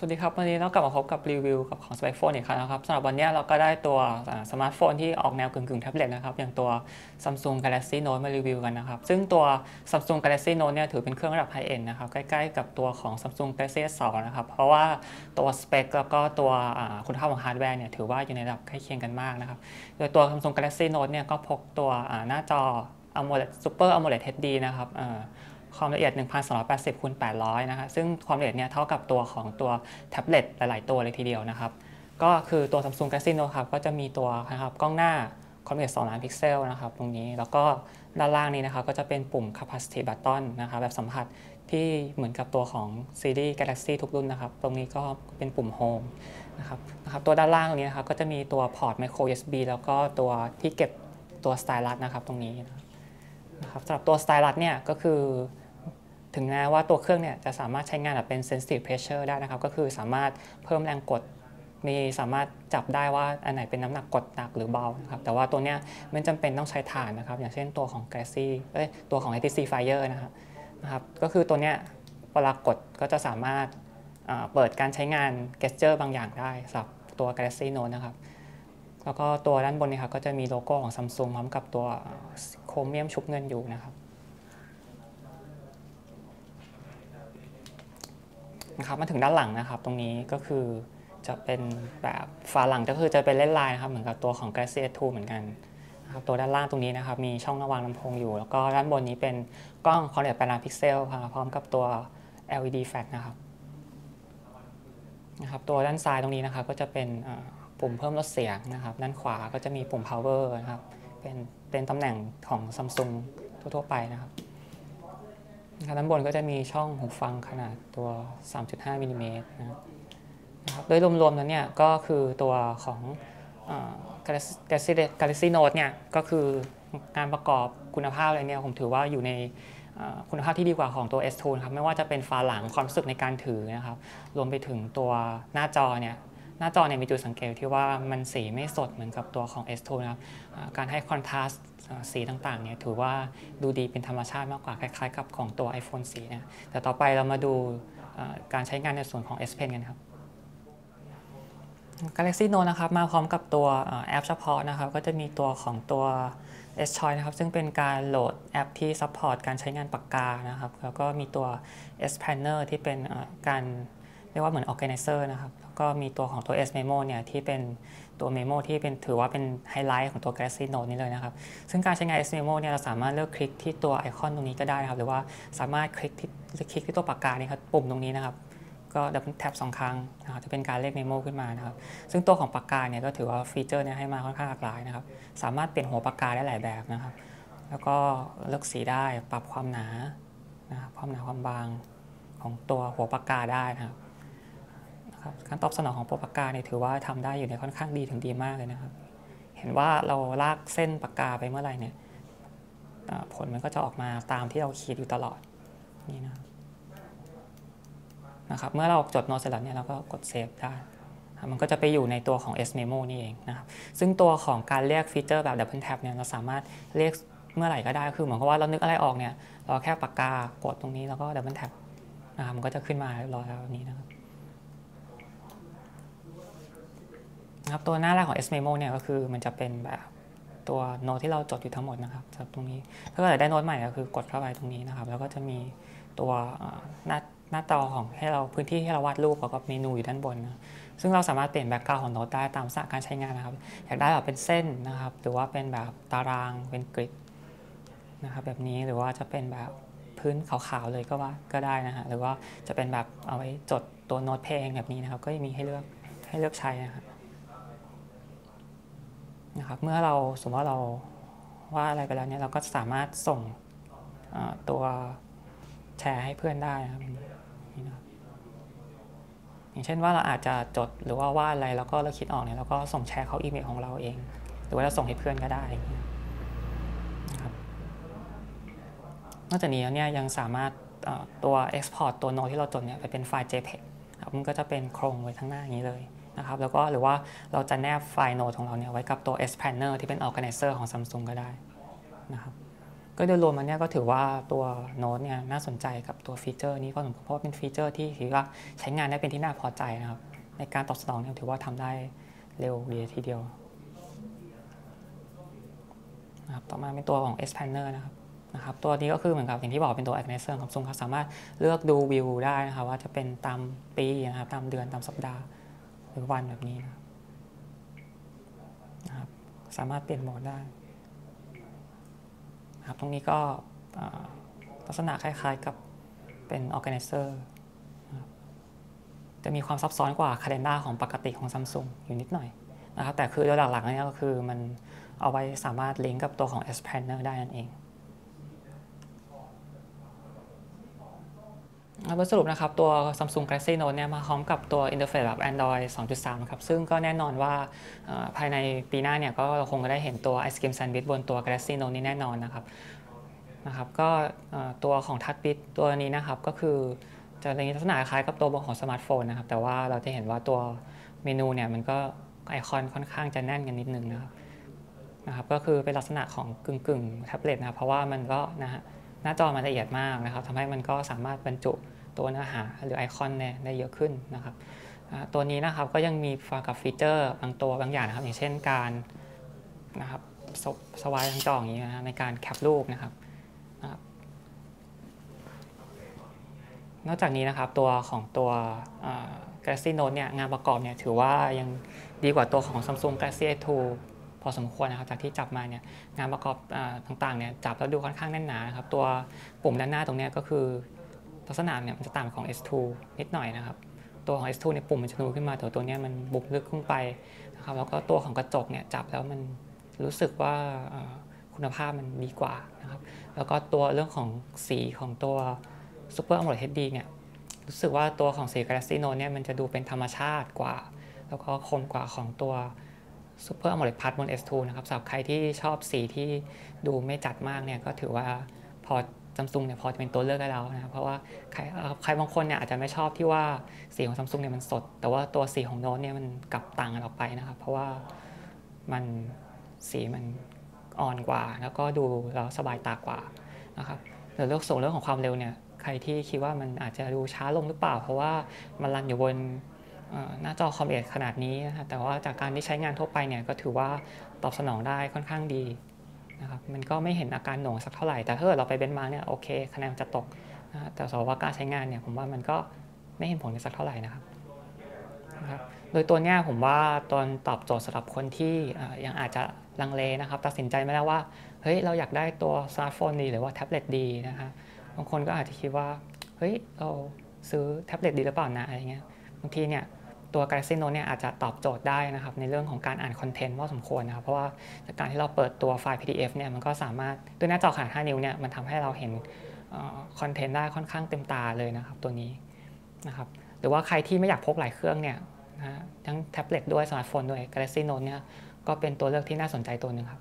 สวัสดีครับ วันนี้เรากลับมาพบกับรีวิวกับของสมาร์ทโฟนอีกครั้งนะครับสำหรับวันนี้เราก็ได้ตัวสมาร์ทโฟนที่ออกแนวกึ่งๆแท็บเล็ตนะครับ อย่างตัว Samsung Galaxy Note มารีวิวกันนะครับ ซึ่งตัว Samsung Galaxy Note เนี่ยถือเป็นเครื่องระดับไฮเอ็นนะครับ ใกล้ๆกับตัวของ Samsung Galaxy S2 นะครับ เพราะว่าตัวสเปคแล้วก็ตัวคุณภาพของฮาร์ดแวร์เนี่ยถือว่าอยู่ในระดับใกล้เคียงกันมากนะครับ โดยตัว Samsung Galaxy Note เนี่ยก็พกตัวหน้าจอ AMOLED Super AMOLED HD นะครับ ความละเอียด 1280คูณ800นะครับซึ่งความละเอียดเนี่ยเท่ากับตัวของตัวแท็บเล็ตหลาย ๆ ตัวเลยทีเดียวนะครับ ก็คือตัว Samsung Galaxy Note ครับก็จะมีตัวนะครับกล้องหน้าความละเอียด2ล้านพิกเซลนะครับตรงนี้แล้วก็ด้านล่างนี้นะครับก็จะเป็นปุ่ม capacity button นะครับแบบสัมผัสที่เหมือนกับตัวของซีรีส์ Galaxy ทุกรุ่นนะครับ ตรงนี้ก็เป็นปุ่ม Home นะครับนะครับตัวด้านล่างตรงนี้นะครับก็จะมีตัวพอร์ต micro USB แล้วก็ตัวที่เก็บตัว stylus นะครับตรงนี้นะครับสำหรับตัว stylus เนี่ยก็คือ ถึงแม้ว่าตัวเครื่องเนี่ยจะสามารถใช้งานแบบเป็น sensitive pressure ได้นะครับ ก็คือสามารถเพิ่มแรงกด มีสามารถจับได้ว่าอันไหนเป็นน้ำหนักกดหนักหรือเบานะครับ แต่ว่าตัวเนี้ยไม่จำเป็นต้องใช้ฐานนะครับ อย่างเช่นตัวของ Galaxy เอ้ยตัวของ HTC Fire นะครับนะครับ ก็คือตัวเนี้ยเวลากดก็จะสามารถเปิดการใช้งาน gesture บางอย่างได้สำหรับตัว Galaxy Note นะครับแล้วก็ตัวด้านบนนี่ครับก็จะมีโลโก้ของ Samsung พร้อมกับตัวโครเมียมชุบเงินอยู่นะครับ นะครับมาถึงด้านหลังนะครับตรงนี้ก็คือจะเป็นแบบฝาหลังก็คือจะเป็นเล่นลายนะครับเหมือนกับตัวของ Galaxy S2 เหมือนกันนะครับตัวด้านล่างตรงนี้นะครับมีช่องระวางลำโพงอยู่ แล้วก็ด้านบนนี้เป็นกล้องความละเอียด8ล้านพิกเซลพร้อมกับตัว LED flash นะครับนะครับตัวด้านซ้ายตรงนี้นะครับก็จะเป็นปุ่มเพิ่มลดเสียงนะครับด้านขวาก็จะมีปุ่ม power นะครับเป็นเป็นตำแหน่งของ Samsung ทั่วๆไปนะครับ ครับด้านบนก็จะมีช่องหูฟังขนาดตัว 3.5มิลิเมตรนะครับโดยรวมๆแล้วเนี่ยก็คือตัวของ Galaxy Galaxy Note เนี่ยก็คืองานประกอบคุณภาพอะไรเนี่ยผมถือว่าอยู่ในคุณภาพที่ดีกว่าของตัว S2 ครับไม่ว่าจะเป็นฝาหลังความรู้สึกในการถือนะครับรวมไปถึงตัวหน้าจอเนี่ย หน้าจอเนี่ยมีจุดสังเกตที่ว่ามันสีไม่สดเหมือนกับตัวของ S2 นะครับการให้คอนทราสต์สีต่างๆเนี่ยถือว่าดูดีเป็นธรรมชาติมากกว่าคล้ายๆ กับของตัว iPhone 4นะแต่ต่อไปเรามาดูการใช้งานในส่วนของ S Pen กันครับ Galaxy Note นะครับมาพร้อมกับตัวแอปเฉพาะนะครับ ก็จะมีตัวของตัว S Choice นะครับ ซึ่งเป็นการโหลดแอปที่ซัพพอร์ตการใช้งานปากกานะครับ แล้วก็มีตัว S Planner ที่เป็นการเรียกว่าเหมือน Organizer นะครับ ก็มีตัวของตัว S Memo เนี่ยที่เป็นตัวเมโมที่เป็นถือว่าเป็นไฮไลท์ของตัว Galaxy Note นี้เลยนะครับ ซึ่งการใช้งาน S Memo เนี่ยเราสามารถเลือกคลิกที่ตัวไอคอนตรงนี้ก็ได้นะครับ หรือว่าสามารถคลิกที่คลิกที่ตัวปากกานี่ครับปุ่มตรงนี้นะครับ ก็ดับแท็บสองครั้งนะครับจะเป็นการเลขเมโมขึ้นมานะครับ ซึ่งตัวของปากกาเนี่ยก็ถือว่าฟีเจอร์เนี่ยให้มาค่อนข้างหลากหลายนะครับ สามารถเปลี่ยนหัวปากกาได้หลายแบบนะครับ แล้วก็เลือกสีได้ปรับความหนานะครับความหนาความบางของตัวหัวปากกาได้นะครับ ครับการตอบสนองของโปรปากกาเนี่ยถือว่าทำได้อยู่ในค่อนข้างดีถึงดีมากเลยนะครับ เห็นว่าเราลากเส้นปากกาไปเมื่อไหร่เนี่ยผลมันก็จะออกมาตามที่เราคิดอยู่ตลอดนี่นะนะครับ เมื่อเราจดโน้ตเสร็จแล้วเนี่ยเราก็กดเซฟได้มันก็จะไปอยู่ในตัวของ S Memo นี่เองนะครับ ซึ่งตัวของการเรียกฟีเจอร์แบบ Double Tap เนี่ยเราสามารถเรียกเมื่อไหร่ก็ได้ คือเหมือนกับว่าเรานึกอะไรออกเนี่ย เราแค่ปากกากดตรงนี้แล้วก็ Double Tap นะครับมันก็จะขึ้นมาเรียบร้อยแล้วนี้นะครับนะ ครับตัวหน้าแรกของ S Memo เนี่ยก็คือมันจะเป็นแบบตัวโน้ตที่เราจดอยู่ทั้งหมดนะครับจากตรงนี้ ถ้าเกิดได้โน้ตใหม่ก็คือกดเข้าไปตรงนี้นะครับ แล้วก็จะมีตัวหน้าหน้าจอของให้เราพื้นที่ให้เราวาดรูปแล้วก็เมนูอยู่ด้านบนนะซึ่งเราสามารถเปลี่ยนแบ็กกราวของโน้ตได้ตามสถานการใช้งานนะครับ อยากได้แบบเป็นเส้นนะครับ หรือว่าเป็นแบบตารางเป็นกริดนะครับแบบนี้หรือว่าจะเป็นแบบพื้นขาวๆเลยก็ว่าก็ได้นะฮะหรือว่าจะเป็นแบบเอาไว้จดตัวโน้ตเพลงแบบนี้นะครับ ก็มีให้เลือกให้เลือกใช้นะครับ นะครับเมื่อเราสมมติว่าเราว่าอะไรไปแล้วเนี่ยเราก็สามารถส่งตัวแชร์ให้เพื่อนได้นะครับนี่นะอย่างเช่นว่าเราอาจจะจดหรือว่าวาดอะไรแล้วก็เราคิดออกเนี่ยเราก็ส่งแชร์เขาอีเมลของเราเอง หรือว่าเราส่งให้เพื่อนก็ได้นะครับนอกจากนี้เนี่ยยังสามารถตัว Export ตัวโน้ตที่เราจดเนี่ยไปเป็นไฟล์ JPEG ครับมันก็จะเป็นโครงไว้ทั้งหน้าอย่างนี้เลย นะครับแล้วก็หรือว่าเราจะแนบไฟล์โน้ตของเราเนี่ยไว้กับตัว S Planner ที่เป็น Organizer ของ Samsung ก็ได้นะครับก็โดยรวมมันเนี่ยก็ถือว่าตัวโน้ตเนี่ยน่าสนใจกับตัวฟีเจอร์นี้พอสมควรเพราะว่าเป็นฟีเจอร์ที่ถือว่าใช้งานได้เป็นที่น่าพอใจนะครับในการตอบสนองเนี่ยถือว่าทำได้เร็วดีทีเดียวนะครับต่อมาเป็นตัวของ Expander นะครับนะครับตัวนี้ก็คือเหมือนกับอย่างที่บอกเป็นตัว Organizer ของ Samsung ครับสามารถเลือกดูวิวได้นะครับว่าจะเป็นตามปีนะครับตามเดือนตามสัปดาห์ รือวันแบบนี้นะครับ สามารถเปลี่ยนโหมดได้ครับตรงนี้ก็ลักษณะคล้ายๆกับเป็น Organizer จะมีความซับซ้อนกว่า Calendar ของปกติของ Samsung อยู่นิดหน่อยนะครับ แต่คือโดยหลักๆเนี่ยก็คือมันเอาไว้สามารถลิงก์กับตัวของ Expander ได้นั่นเอง โดยสรุปนะครับตัว Samsung Galaxy Note เนี่ยมาพร้อมกับตัวอินเทอร์เฟซแบบ Android 2.3 ครับซึ่งก็แน่นอนว่าภายในปีหน้าเนี่ยก็เราคงจะได้เห็นตัว Ice Cream Sandwich บนตัว Galaxy Note นี้แน่นอนนะครับนะครับก็ตัวของ Touch Bit ตัวนี้นะครับก็คือจะในลักษณะคล้ายกับตัวของสมาร์ทโฟนนะครับแต่ว่าเราจะเห็นว่าตัวเมนูเนี่ยมันก็ไอคอนค่อนข้างจะแน่นกันนิดนึงนะครับนะครับก็คือเป็นลักษณะของกึ่งกึ่งแท็บเล็ตนะครับเพราะว่ามันก็นะฮะ หน้าจอมันละเอียดมากนะครับทำให้มันก็สามารถบรรจุตัวเนื้อหาหรือไอคอนเนี่ยได้เยอะขึ้นนะครับตัวนี้นะครับก็ยังมีฟังกับฟีเจอร์บางตัวบางอย่างนะครับ อย่างเช่นการนะครับสวายทางจออย่างนี้นะในการแคปรูปนะครับนอกจากนี้นะครับตัวของตัว Galaxy Note เนี่ยงานประกอบเนี่ยถือว่ายังดีกว่าตัวของ Samsung Galaxy S2 พอสมควรนะครับจากที่จับมาเนี่ยงานประกอบต่างๆเนี่ยจับแล้วดูค่อนข้างแน่นหนานะครับตัวปุ่มด้านหน้าตรงนี้ก็คือลักษณะเนี่ยมันจะต่างของ S2 นิดหน่อยนะครับตัวของ S2 เนี่ยปุ่มมันจะนูขึ้นมาแต่ตัวนี้มันบุกลึกขึ้นไปนะครับแล้วก็ตัวของกระจกเนี่ยจับแล้วมันรู้สึกว่าคุณภาพมันดีกว่านะครับแล้วก็ตัวเรื่องของสีของตัว Super AMOLED HD เนี่ยรู้สึกว่าตัวของสี Galaxy Note เนี่ยมันจะดูเป็นธรรมชาติกว่า แล้วก็คมกว่าของตัว Super AMOLED Plus บน S2 นะครับสำหรับใครที่ชอบสีที่ดูไม่จัดมากเนี่ยก็ถือว่าพอซัมซุงเนี่ยพอจะเป็นตัวเลือกได้แล้วนะครับเพราะว่าใครใครบางคนเนี่ยอาจจะไม่ชอบที่ว่าสีของซัมซุงเนี่ยมันสด แต่ว่าตัวสีของโน้ตเนี่ยมันกลับต่างกันออกไปนะครับ เพราะว่ามันสีมันอ่อนกว่า แล้วก็ดูแล้วสบายตากว่านะครับเดี๋ยวเรื่องส่งเรื่องของความเร็วเนี่ยใครที่คิดว่ามันอาจจะดูช้าลงหรือเปล่า เพราะว่ามันรันอยู่บน หน้าจอคอมเอทขนาดนี้นะครแต่ว่าจากการที่ใช้งานทั่วไปเนี่ยก็ถือว่าตอบสนองได้ค่อนข้างดีนะครับมันก็ไม่เห็นอาการหน่วงสักเท่าไหร่ แต่ถ้าเกิดเราไปเบนมาร์เนี่ยโอเคคะแนนจะตกนะแต่สำหรับการใช้งานเนี่ยผมว่ามันก็ไม่เห็นผลสักเท่าไหร่นะครับนะครับโดยตัวเนี้ยผมว่าตอนตอบโจทย์สำหรับคนที่ยังอาจจะลังเลนะครับตัดสินใจไม่ได้ว่าเฮ้ยเราอยากได้ตัวสมาร์ทโฟนดีหรือว่าแท็บเล็ตดีนะครับบางคนก็อาจจะคิดว่าเฮ้ยเราซื้อแท็บเล็ตดีหรือเปล่านะอะไรเงี้ยบางทีเนี่ย ตัว Galaxy Note เนี่ยอาจจะตอบโจทย์ได้นะครับในเรื่องของการอ่านคอนเทนต์ว่าสมควรนะครับเพราะว่าจากการที่เราเปิดตัวไฟล์ PDF เนี่ยมันก็สามารถด้วยหน้าจอขนาด 5 นิ้วเนี่ยมันทำให้เราเห็นคอนเทนต์ได้ค่อนข้างเต็มตาเลยนะครับตัวนี้นะครับหรือว่าใครที่ไม่อยากพกหลายเครื่องเนี่ยนะทั้งแท็บเล็ตด้วยสมาร์ทโฟนด้วย Galaxy Note เนี่ยก็เป็นตัวเลือกที่น่าสนใจตัวหนึ่งครับ